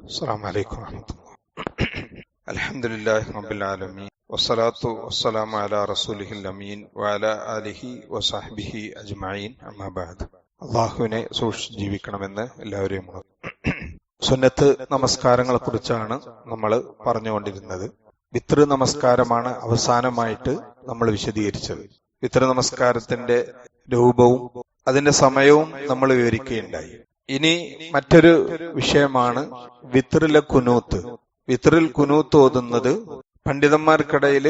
السلام عليكم ورحمة الله الحمد لله رب العالمين والصلاة والسلام على رسوله الأمين وعلى آله وصحبه أجمعين أما بعد അള്ളാഹുവിനെ സൂക്ഷിച്ച് ജീവിക്കണമെന്ന് എല്ലാവരെയും ഉണർത്തുന്നു. സുന്നത്ത് നമസ്കാരങ്ങളെ കുറിച്ചാണ് നമ്മൾ പറഞ്ഞുകൊണ്ടിരുന്നത് വിത്ര നമസ്കാരമാണ് അവസാനമായിട്ട് നമ്മൾ വിശദീകരിച്ചത് വിത്ര നമസ്കാരത്തിന്റെ രൂപവും അതിന്റെ സമയവും നമ്മൾ വിവരിക്കുകയുണ്ടായി ഇനി മറ്റൊരു വിഷയമാണ് വിത്രിലെ കുനൂത്ത്. വിത്രിൽ കുനൂത്ത് ഓതുന്നത് പണ്ഡിതന്മാർക്കിടയിൽ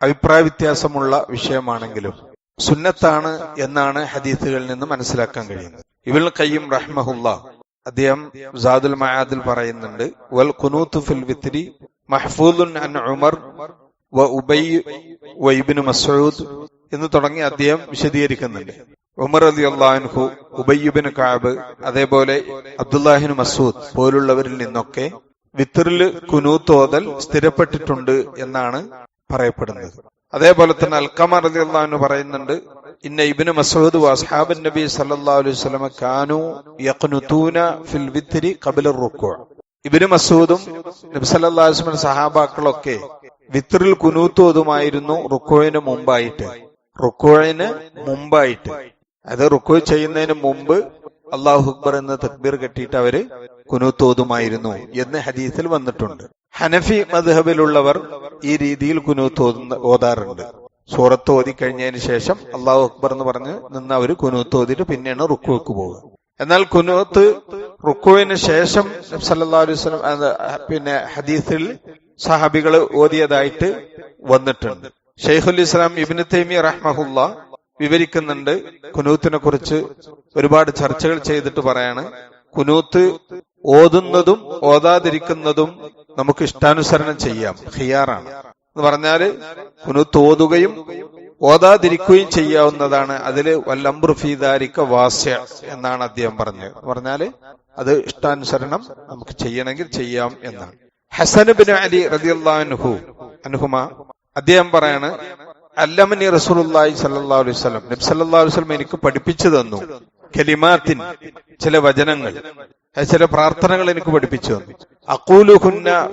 അഭിപ്രായ വ്യത്യാസമുള്ള വിഷയമാണെങ്കിലും സുന്നത്താണ് എന്നാണ് ഹദീസുകളിൽ നിന്ന് മനസ്സിലാക്കാൻ കഴിയുന്നത്. ഇവൽ കയ്യും റഹ്മഹുല്ല അദ്ദേഹം സാദുൽ മയാദിൽ പറയുന്നുണ്ട് വൽ കുനൂത്ത് ഫിൽ വിത്രി മഹ്ഫൂദുൻ അൻ ഉമർ വ ഉബൈ വ ഇബ്നു മസ്ഊദ് എന്ന് തുടങ്ങി അദ്ദേഹം വിശദീകരിക്കുന്നുണ്ട്. ഉമർ അലി അള്ളാഹുഹു ഉബയ്യുബിന് കാബ് അതേപോലെ അബ്ദുല്ലാഹിന് മസൂദ് പോലുള്ളവരിൽ നിന്നൊക്കെ വിത്തറിൽ കുനൂത്തോതൽ സ്ഥിരപ്പെട്ടിട്ടുണ്ട് എന്നാണ് പറയപ്പെടുന്നത്. അതേപോലെ തന്നെ അൽക്കമർ അലി അള്ളാഹു പറയുന്നുണ്ട് ഇന്ന ഇബിന് മസൂദ് വസ്ഹാബൻ നബി സല്ലല്ലാഹു അലൈഹി യഖ്നുതൂന ഫിൽ വിത്രി കബിലർ റുക്കു. ഇബിന് മസൂദും നബി സല്ലല്ലാഹു അലൈഹി സഹാബാക്കളൊക്കെ വിത്തറിൽ കുനൂത്തോതുമായിരുന്നു റുക്കോയിന് മുമ്പായിട്ട്. റുക്കോയിന് മുമ്പായിട്ട്. അത് റുക്കു ചെയ്യുന്നതിന് മുമ്പ് അള്ളാഹു അക്ബർ എന്ന തക്ബീർ കെട്ടിയിട്ട് അവർ കുനുത്തോതുമായിരുന്നു എന്ന് ഹദീസിൽ വന്നിട്ടുണ്ട്. ഹനഫി മദ്ഹബിലുള്ളവർ ഈ രീതിയിൽ കുനൂത്ത് ഓതാറുണ്ട്. സൂറത്ത് ഓതി കഴിഞ്ഞതിന് ശേഷം അള്ളാഹു അക്ബർ എന്ന് പറഞ്ഞ് നിന്ന് അവർ കുനൂത്ത് ഓതിയിട്ട് പിന്നെയാണ് റുക്കുവക്ക് പോകുക എന്നാൽ കുനൂത്ത് റുക്കുവിന് ശേഷം സല്ലല്ലാഹു അലൈഹി പിന്നെ ഹദീസിൽ സഹാബികൾ ഓതിയതായിട്ട് വന്നിട്ടുണ്ട്. ഷെയ്ഖുൽ ഇസ്ലാം ഇബിന് തൈമി റഹ്മഹുല്ല വിവരിക്കുന്നുണ്ട്. കുനൂത്തിനെ കുറിച്ച് ഒരുപാട് ചർച്ചകൾ ചെയ്തിട്ട് പറയാണ്. കുനൂത്ത് ഓതുന്നതും ഓതാതിരിക്കുന്നതും നമുക്ക് ഇഷ്ടാനുസരണം ചെയ്യാം. ഹിയാറാണ്. എന്ന് പറഞ്ഞാൽ കുനൂത്ത് ഓതുകയും ഓതാതിരിക്കുകയും ചെയ്യാവുന്നതാണ്. അതിൽ വല്ലംബ്രുഫീദാരിക്ക വാസ്യ എന്നാണ് അദ്ദേഹം പറഞ്ഞത്. പറഞ്ഞാൽ അത് ഇഷ്ടാനുസരണം നമുക്ക് ചെയ്യണമെങ്കിൽ ചെയ്യാം എന്നാണ്. ഹസൻ ബിൻ അലി അനുഹു അനുഹുമ അദ്ദേഹം പറയാണ് അല്ലമനി റസൂലി സല്ലാ അലൈഹി വസല്ലം. നബി സല്ലാ അലൈഹി വസല്ലം എനിക്ക് പഠിപ്പിച്ചു തന്നു. കലിമാത്തിൻ ചില വചനങ്ങൾ ചില പ്രാർത്ഥനകൾ എനിക്ക് പഠിപ്പിച്ചു തന്നു. അക്കൂലു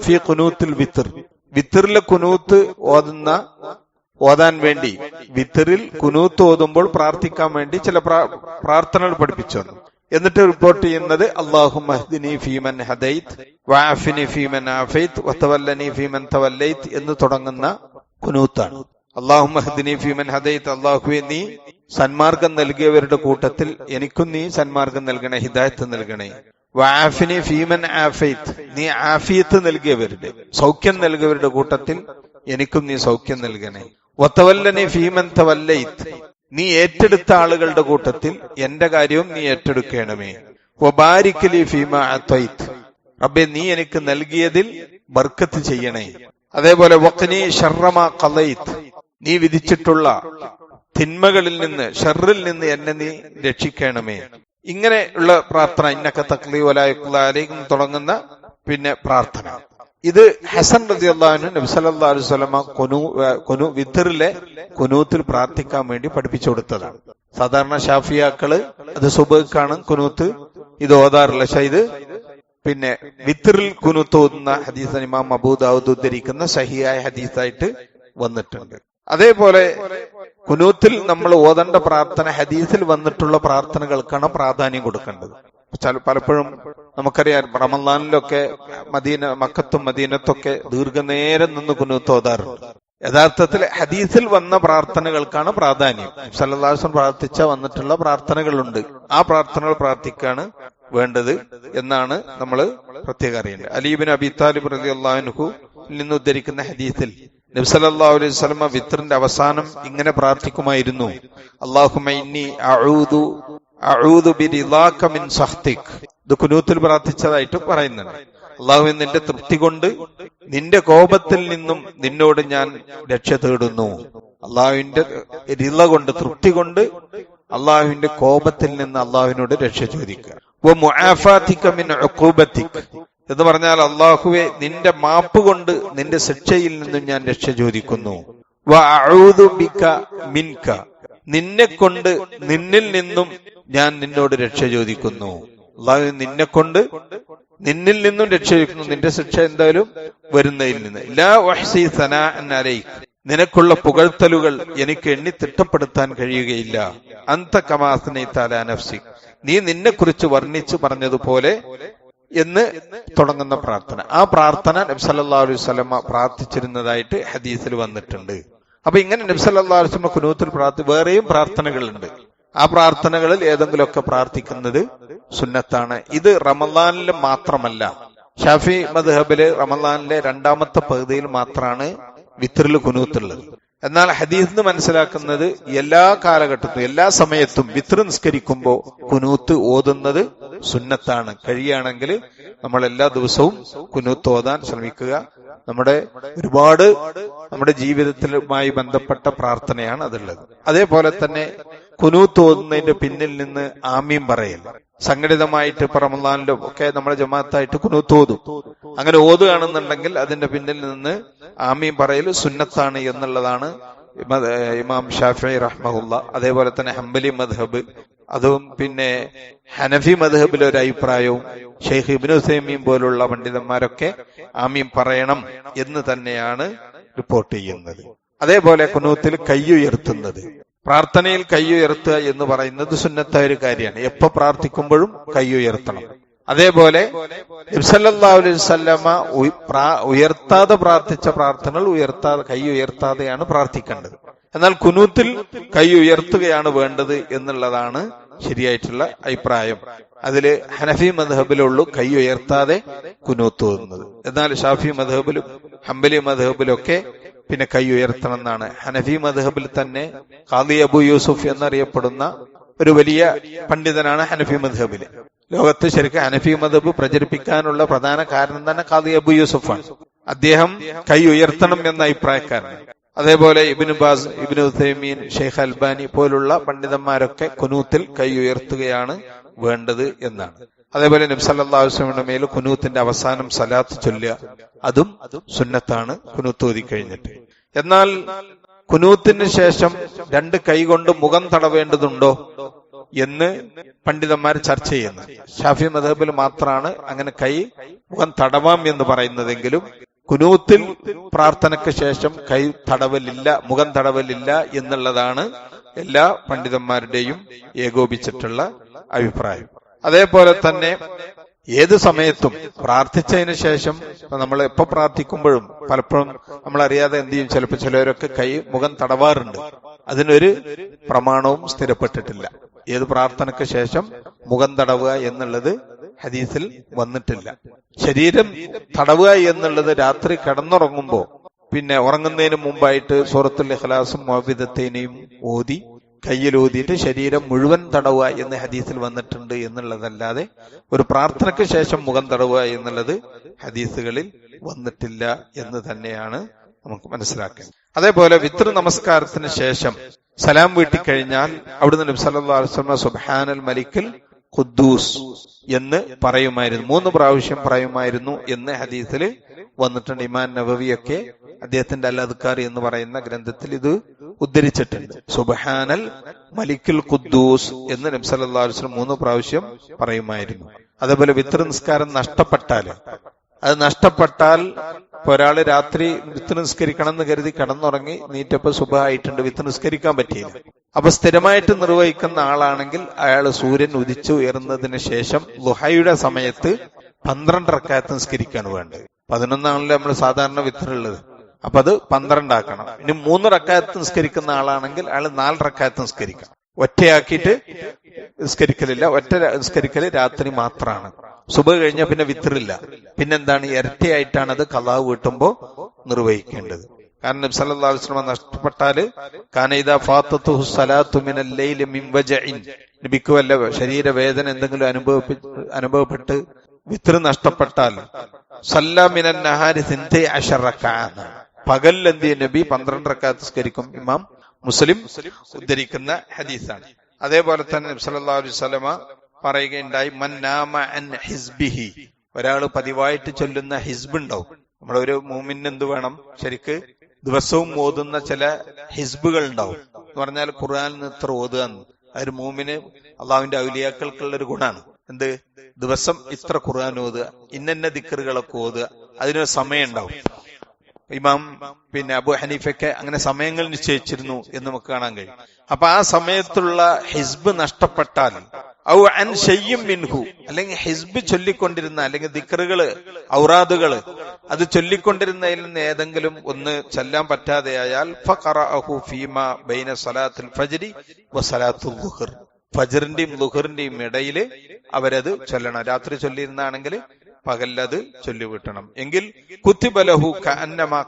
ഫി കുനൂത്തിൽ വിത്തർ വിത്തറിലെ കുനൂത്ത് ഓതുന്ന ഓതാൻ വേണ്ടി. വിത്തറിൽ കുനൂത്ത് ഓതുമ്പോൾ പ്രാർത്ഥിക്കാൻ വേണ്ടി ചില പ്രാർത്ഥനകൾ പഠിപ്പിച്ചു തന്നു. എന്നിട്ട് റിപ്പോർട്ട് ചെയ്യുന്നത് അള്ളാഹു മഹ്ദിനി ഫീമൻ ഹദൈത്ത് വാഫിനി ഫീമൻ ആഫൈത്ത് വത്തവല്ലനി ഫീമൻ തവല്ലൈത്ത് എന്ന് തുടങ്ങുന്ന കുനൂത്താണ് അള്ളാഹു നീ സന്മാർഗം നൽകിയവരുടെ കൂട്ടത്തിൽ എനിക്കും നീ സന്മാർഗം നൽകണേ ഹിദായത്ത് നൽകണേ. വാഫിനി ഫീമൻ ആഫൈത്ത് നീ ആഫിയത്ത് നൽകിയവരുടെ സൗഖ്യം നൽകിയവരുടെ കൂട്ടത്തിൽ എനിക്കും നീ സൗഖ്യം നൽകണേ. ഒത്തവല്ലനെ ഫീമൻ തവല്ലയിത്ത് നീ ഏറ്റെടുത്ത ആളുകളുടെ കൂട്ടത്തിൽ എന്റെ കാര്യവും നീ ഏറ്റെടുക്കണമേ. വബാരിക്കലി ഫീമ അത്വൈത്ത് റബ്ബെ നീ എനിക്ക് നൽകിയതിൽ ബർക്കത്ത് ചെയ്യണേ. അതേപോലെ വക്കനി ഷർറമ ഖലൈത്ത് നീ വിധിച്ചിട്ടുള്ള തിന്മകളിൽ നിന്ന് ഷെറിൽ നിന്ന് എന്നെ നീ രക്ഷിക്കണമേ. ഇങ്ങനെയുള്ള പ്രാർത്ഥന ഇന്നക്ക തക്ലി വലായും തുടങ്ങുന്ന പിന്നെ പ്രാർത്ഥന. ഇത് ഹസൻ റതി അള്ളാഹുന് നബി സല്ലാ അലൈഹി സ്വലമ കൊനു കൊനു വിത്തറിലെ കുനൂത്തിൽ പ്രാർത്ഥിക്കാൻ വേണ്ടി പഠിപ്പിച്ചു കൊടുത്തതാണ്. സാധാരണ ഷാഫിയാക്കൾ അത് സുബക്കാണ് കുനൂത്ത് ഇത് ഓതാറില്ല പക്ഷെ ഇത് പിന്നെ വിത്തറിൽ കുനൂത്ത് ഓതുന്ന ഹദീസ് ഇമാം അബൂദാവൂദ് ഉദ്ധരിക്കുന്ന സഹിയായ ഹദീസായിട്ട് വന്നിട്ടുണ്ട്. അതേപോലെ കുനൂത്തിൽ നമ്മൾ ഓതേണ്ട പ്രാർത്ഥന ഹദീസിൽ വന്നിട്ടുള്ള പ്രാർത്ഥനകൾക്കാണ് പ്രാധാന്യം കൊടുക്കേണ്ടത്. പലപ്പോഴും നമുക്കറിയാം റമദാനിലൊക്കെ മദീന മക്കത്തും മദീനത്തൊക്കെ ദീർഘനേരം നിന്ന് കുനൂത്ത് ഓതാറുണ്ട്. യഥാർത്ഥത്തിൽ ഹദീസിൽ വന്ന പ്രാർത്ഥനകൾക്കാണ് പ്രാധാന്യം. സല്ലാസം പ്രാർത്ഥിച്ച വന്നിട്ടുള്ള പ്രാർത്ഥനകളുണ്ട്. ആ പ്രാർത്ഥനകൾ പ്രാർത്ഥിക്കാണ് വേണ്ടത് എന്നാണ് നമ്മൾ പ്രത്യേകം അറിയേണ്ടത്. അലീബിൻ അബി താലിബ് റലി അള്ളാഹുഹു നിന്ന് ഉദ്ധരിക്കുന്ന ഹദീസിൽ നബ്സല്ലാ അലൈഹി സ്വലമ വിത്രിന്റെ അവസാനം ഇങ്ങനെ പ്രാർത്ഥിക്കുമായിരുന്നു. അള്ളാഹുമൈന്നി അഊദു അഊദു ബിരിദാക മിൻ സഖ്തിക്. ഇത് പ്രാർത്ഥിച്ചതായിട്ട് പറയുന്നുണ്ട്. അള്ളാഹു നിന്റെ തൃപ്തി കൊണ്ട് നിന്റെ കോപത്തിൽ നിന്നും നിന്നോട് ഞാൻ രക്ഷ തേടുന്നു. അള്ളാഹുവിന്റെ രില കൊണ്ട് തൃപ്തി കൊണ്ട് അള്ളാഹുവിന്റെ കോപത്തിൽ നിന്ന് അള്ളാഹുവിനോട് രക്ഷ ചോദിക്കുക. എന്ന് പറഞ്ഞാൽ അള്ളാഹുവെ നിന്റെ മാപ്പ് കൊണ്ട് നിന്റെ ശിക്ഷയിൽ നിന്നും ഞാൻ രക്ഷ ചോദിക്കുന്നു. മിൻക. നിന്നെ കൊണ്ട് നിന്നിൽ നിന്നും ഞാൻ നിന്നോട് രക്ഷ ചോദിക്കുന്നു. അള്ളാഹു നിന്നെ കൊണ്ട് നിന്നിൽ നിന്നും രക്ഷ ചോദിക്കുന്നു. നിന്റെ ശിക്ഷ എന്തായാലും വരുന്നതിൽ നിന്ന്. നിനക്കുള്ള പുകഴ്ത്തലുകൾ എനിക്ക് എണ്ണി തിട്ടപ്പെടുത്താൻ കഴിയുകയില്ല. അന്ത കമാസനെ താലാനഫ്സി നീ നിന്നെ കുറിച്ച് വർണിച്ചു പറഞ്ഞതുപോലെ എന്ന് തുടങ്ങുന്ന പ്രാർത്ഥന. ആ പ്രാർത്ഥന നബ്സല്ലാ അലൈഹി സ്വലമ പ്രാർത്ഥിച്ചിരുന്നതായിട്ട് ഹദീസിൽ വന്നിട്ടുണ്ട്. അപ്പൊ ഇങ്ങനെ നബ്സല്ലാ അലൈഹി സ്വലമ കുനൂത്തിൽ പ്രാർത്ഥി വേറെയും പ്രാർത്ഥനകളുണ്ട്. ആ പ്രാർത്ഥനകളിൽ ഏതെങ്കിലുമൊക്കെ പ്രാർത്ഥിക്കുന്നത് സുന്നത്താണ്. ഇത് റമദാനിൽ മാത്രമല്ല. ഷാഫി മദ്ഹബിൽ റമദാനിലെ രണ്ടാമത്തെ പകുതിയിൽ മാത്രമാണ് വിത്രിൽ കുനൂത്തുള്ളത്. എന്നാൽ ഹദീസ് എന്ന് മനസ്സിലാക്കുന്നത് എല്ലാ കാലഘട്ടത്തും എല്ലാ സമയത്തും വിത്ര നിസ്കരിക്കുമ്പോൾ കുനൂത്ത് ഓതുന്നത് സുന്നത്താണ്. കഴിയുകയാണെങ്കിൽ നമ്മൾ എല്ലാ ദിവസവും കുനൂത്ത് ഓതാൻ ശ്രമിക്കുക. നമ്മുടെ ഒരുപാട് നമ്മുടെ ജീവിതത്തിലുമായി ബന്ധപ്പെട്ട പ്രാർത്ഥനയാണ് അതുള്ളത്. അതേപോലെ തന്നെ കുനൂത്ത് ഓതുന്നതിന്റെ പിന്നിൽ നിന്ന് ആമീം പറയൽ സംഘടിതമായിട്ട് ഇപ്പൊ ഒക്കെ നമ്മുടെ ജമാഅത്തായിട്ട് കുനൂത്ത് ഓതും അങ്ങനെ ഓതുകയാണെന്നുണ്ടെങ്കിൽ അതിന്റെ പിന്നിൽ നിന്ന് ആമീം പറയൽ സുന്നത്താണ് എന്നുള്ളതാണ് ഇമാം ഷാഫി റഹ്മുല്ല അതേപോലെ തന്നെ ഹംബലി മദ്ഹബ്. അതും പിന്നെ ഹനഫി മദ്ഹബിലെ ഒരു അഭിപ്രായവും ഷെയ്ഖ് ഇബിനു പോലുള്ള പണ്ഡിതന്മാരൊക്കെ ആമീം പറയണം എന്ന് തന്നെയാണ് റിപ്പോർട്ട് ചെയ്യുന്നത്. അതേപോലെ കുനൂത്തിൽ കയ്യുയർത്തുന്നത് പ്രാർത്ഥനയിൽ കൈയുയർത്തുക എന്ന് പറയുന്നത് സുന്നത്തായ ഒരു കാര്യമാണ്. എപ്പോ പ്രാർത്ഥിക്കുമ്പോഴും കൈയുയർത്തണം അതേപോലെ നബ്സല്ലാസ്വല്ലമ ഉയർത്താതെ പ്രാർത്ഥിച്ച പ്രാർത്ഥനകൾ ഉയർത്താതെ കൈ ഉയർത്താതെയാണ് പ്രാർത്ഥിക്കേണ്ടത്. എന്നാൽ കുനൂത്തിൽ കൈ ഉയർത്തുകയാണ് വേണ്ടത് എന്നുള്ളതാണ് ശരിയായിട്ടുള്ള അഭിപ്രായം. അതിൽ ഹനഫി മധബിലുള്ളൂ കൈ ഉയർത്താതെ കുനൂത്ത് തോന്നുന്നത്. എന്നാൽ ഷാഫി മധബിലും ഹംബലി മധബിലൊക്കെ പിന്നെ കൈ ഉയർത്തണം എന്നാണ് ഹനഫി മദ്ഹബിൽ തന്നെ ഖാദി അബു യൂസുഫ് എന്നറിയപ്പെടുന്ന ഒരു വലിയ പണ്ഡിതനാണ് ഹനഫി മദ്ഹബിൽ ലോകത്ത് ശരിക്കും ഹനഫി മദ്ഹബ് പ്രചരിപ്പിക്കാനുള്ള പ്രധാന കാരണം തന്നെ ഖാദി അബു യൂസുഫാണ്. അദ്ദേഹം കൈ ഉയർത്തണം എന്ന അഭിപ്രായക്കാരനാണ്. അതേപോലെ Ibn Baz Ibn Uthaymeen Sheikh Albani പോലുള്ള പണ്ഡിതന്മാരൊക്കെ കുനൂത്തിൽ കൈ ഉയർത്തുകയാണ് വേണ്ടത് എന്നാണ്. അതേപോലെ നബ്സല്ലാസ്ലമിന്റെ മേൽ കുനൂത്തിന്റെ അവസാനം സലാത്ത് ചൊല്ലുക. അതും സുന്നത്താണ്. കുനൂത്ത് ഓതി കഴിഞ്ഞിട്ട്. എന്നാൽ കുനൂത്തിന് ശേഷം രണ്ട് കൈ കൊണ്ട് മുഖം തടവേണ്ടതുണ്ടോ എന്ന് പണ്ഡിതന്മാർ ചർച്ച ചെയ്യുന്നു. ഷാഫി മദബിൽ മാത്രമാണ് അങ്ങനെ കൈ മുഖം തടവാം എന്ന് പറയുന്നതെങ്കിലും കുനൂത്തിൽ പ്രാർത്ഥനയ്ക്ക് ശേഷം കൈ തടവലില്ല മുഖം തടവലില്ല എന്നുള്ളതാണ് എല്ലാ പണ്ഡിതന്മാരുടെയും ഏകോപിച്ചിട്ടുള്ള അഭിപ്രായം. അതേപോലെ തന്നെ ഏത് സമയത്തും പ്രാർത്ഥിച്ചതിന് ശേഷം നമ്മൾ എപ്പോൾ പ്രാർത്ഥിക്കുമ്പോഴും പലപ്പോഴും നമ്മൾ അറിയാതെ എന്ത് ചെയ്യും? ചിലപ്പോൾ ചിലരൊക്കെ കൈ മുഖം തടവാറുണ്ട്. അതിനൊരു പ്രമാണവും സ്ഥിരപ്പെട്ടിട്ടില്ല. ഏത് പ്രാർത്ഥനയ്ക്ക് ശേഷം മുഖം തടവുക എന്നുള്ളത് ഹദീസിൽ വന്നിട്ടില്ല. ശരീരം തടവുക എന്നുള്ളത് രാത്രി കിടന്നുറങ്ങുമ്പോൾ പിന്നെ ഉറങ്ങുന്നതിന് മുമ്പായിട്ട് സൂറത്തുൽ ഇഖ്ലാസും മോബിദത്തേനെയും ഓതി കയ്യിലൂതിയിട്ട് ശരീരം മുഴുവൻ തടവുക എന്ന് ഹദീസിൽ വന്നിട്ടുണ്ട് എന്നുള്ളതല്ലാതെ ഒരു പ്രാർത്ഥനയ്ക്ക് ശേഷം മുഖം തടവുക എന്നുള്ളത് ഹദീസുകളിൽ വന്നിട്ടില്ല എന്ന് തന്നെയാണ് നമുക്ക് മനസ്സിലാക്കാൻ അതേപോലെ വിത്ര നമസ്കാരത്തിന് ശേഷം സലാം വീട്ടിക്കഴിഞ്ഞാൽ അവിടുന്ന് നബി സല്ലല്ലാഹു അലൈഹി വസല്ലം സുബ്ഹാനൽ മലിക്കൽ ഖുദ്ദൂസ് എന്ന് പറയുമായിരുന്നു. മൂന്ന് പ്രാവശ്യം പറയുമായിരുന്നു എന്ന് ഹദീസിൽ വന്നിട്ടുണ്ട്. ഇമാൻ നബവിയൊക്കെ അദ്ദേഹത്തിന്റെ അൽ എന്ന് പറയുന്ന ഗ്രന്ഥത്തിൽ ഇത് ഉദ്ധരിച്ചിട്ടുണ്ട്. സുബഹാനൽ മലിക്കുൽ ഖുദ്ദൂസ് എന്ന് നബി സല്ലല്ലാഹു അലൈഹി വസല്ലം മൂന്ന് പ്രാവശ്യം പറയുമായിരുന്നു. അതേപോലെ വിത്ര നിസ്കാരം നഷ്ടപ്പെട്ടാൽ അത് നഷ്ടപ്പെട്ടാൽ ഇപ്പൊ ഒരാൾ രാത്രി വിത്ത് നിസ്കരിക്കണം എന്ന് കരുതി കടന്നുറങ്ങി നീറ്റപ്പോ സുഖമായിട്ടുണ്ട് വിത്ത് നിസ്കരിക്കാൻ പറ്റിയില്ല. അപ്പൊ സ്ഥിരമായിട്ട് നിർവഹിക്കുന്ന ആളാണെങ്കിൽ അയാൾ സൂര്യൻ ഉദിച്ചു ഉയർന്നതിന് ശേഷം ലുഹയുടെ സമയത്ത് പന്ത്രണ്ട് റക്കായത്ത് നിസ്കരിക്കാണ് വേണ്ടത്. പതിനൊന്നാണല്ലോ നമ്മൾ സാധാരണ വിത്തറുള്ളത് അപ്പൊ അത് പന്ത്രണ്ടാക്കണം. ഇനി മൂന്ന് റക്കായത്ത് നിസ്കരിക്കുന്ന ആളാണെങ്കിൽ അയാൾ നാല് റക്കായത്ത് നിസ്കരിക്കാം ഒറ്റയാക്കിയിട്ട് നിസ്കരിക്കലില്ല. ഒറ്റ നിസ്കരിക്കൽ രാത്രി മാത്രമാണ് സുബ കഴിഞ്ഞ പിന്നെ വിത്തറില്ല പിന്നെന്താണ്? ഇരട്ടിയായിട്ടാണ് അത് കലാവ് വീട്ടുമ്പോ നിർവഹിക്കേണ്ടത്. കാരണം നബി സല്ലല്ലാഹു അലൈഹി വസല്ലം ഫാത്തത്തു സലാത്തു മിനൽ ലൈലി മിൻ വജഇൻ. നബിക്ക് വല്ല ശരീരവേദന എന്തെങ്കിലും അനുഭവപ്പെ അനുഭവപ്പെട്ട് വിത്ര നഷ്ടപ്പെട്ടാൽ സല്ല മിനൻ നഹാരി പകൽ എന്ത് ചെയ്യും നബി പന്ത്രണ്ട് റക്കാത്ത് സ്കരിക്കും ഇമാം മുസ്ലിം ഉദ്ധരിക്കുന്ന ഹദീസാണ്. അതേപോലെ തന്നെ സല്ലല്ലാഹു അലൈഹി വസല്ലമ പറയുകയുണ്ടായി മന്നാമ അൻ ഹിസ്ബിഹി. ഒരാൾ പതിവായിട്ട് ചൊല്ലുന്ന ഹിസ്ബ് ഉണ്ടാവും. നമ്മളൊരു മൂമിന് എന്ത് വേണം? ശരിക്ക് ദിവസവും ഓതുന്ന ചില ഹിസ്ബുകൾ ഉണ്ടാവും. എന്ന് പറഞ്ഞാൽ ഖുർആനിൽ നിന്ന് ഇത്ര ഓതുക എന്ന്. അതൊരു മൂമിന് അള്ളാഹുവിന്റെ ഔലിയാക്കൾക്കുള്ള ഒരു ഗുണാണ്. എന്ത്? ദിവസം ഇത്ര ഖുർആൻ ഓതുക ഇന്നെന്ന ദിക്കറുകളൊക്കെ ഓതുക അതിനൊരു സമയം ഉണ്ടാവും. ഇമാം പിന്നെ അബു ഹനീഫയ്ക്ക് അങ്ങനെ സമയങ്ങൾ നിശ്ചയിച്ചിരുന്നു എന്ന് നമുക്ക് കാണാൻ കഴിയും. അപ്പൊ ആ സമയത്തുള്ള ഹിസ്ബ് നഷ്ടപ്പെട്ടാൽ ഔ അൻ ഷെയ്യും മിൻഹു അല്ലെങ്കിൽ ഹിസ്ബ് ചൊല്ലിക്കൊണ്ടിരുന്ന അല്ലെങ്കിൽ ദിക്കറുകൾ ഔറാദുകൾ അത് ചൊല്ലിക്കൊണ്ടിരുന്നതിൽ നിന്ന് ഏതെങ്കിലും ഒന്ന് ചെല്ലാൻ പറ്റാതെയായാൽ ഫീമ ബൈന സലാത്തുൽ ഫജ്രി വ സലാത്തുൽ ദുഹർ ഫജറിന്റെയും ലുഹറിന്റെയും ഇടയിൽ അവരത് ചൊല്ലണം. രാത്രി ചൊല്ലിയിരുന്നാണെങ്കിൽ പകലത് ചൊല്ലിവിട്ടണം. എങ്കിൽ കുത്തിബലഹു കന്നമ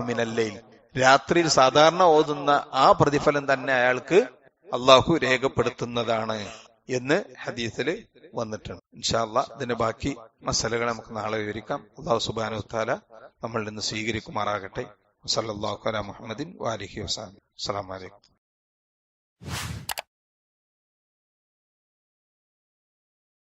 മിനല്ലൈൽ രാത്രിയിൽ സാധാരണ ഓതുന്ന ആ പ്രതിഫലം തന്നെ അയാൾക്ക് അള്ളാഹു രേഖപ്പെടുത്തുന്നതാണ് എന്ന് ഹദീസിൽ വന്നിട്ടുണ്ട്. ഇൻഷാല്ല ഇതിന്റെ ബാക്കി മസലകൾ നമുക്ക് നാളെ വിവരിക്കാം. അള്ളാഹു സുബാനു താല നമ്മളിൽ നിന്ന് സ്വീകരിക്കുമാറാകട്ടെ. സല്ലാഹു അല മുഹമ്മദിൻ വാലിഹി വസാലം അസ്സലാമു അലൈക്കും.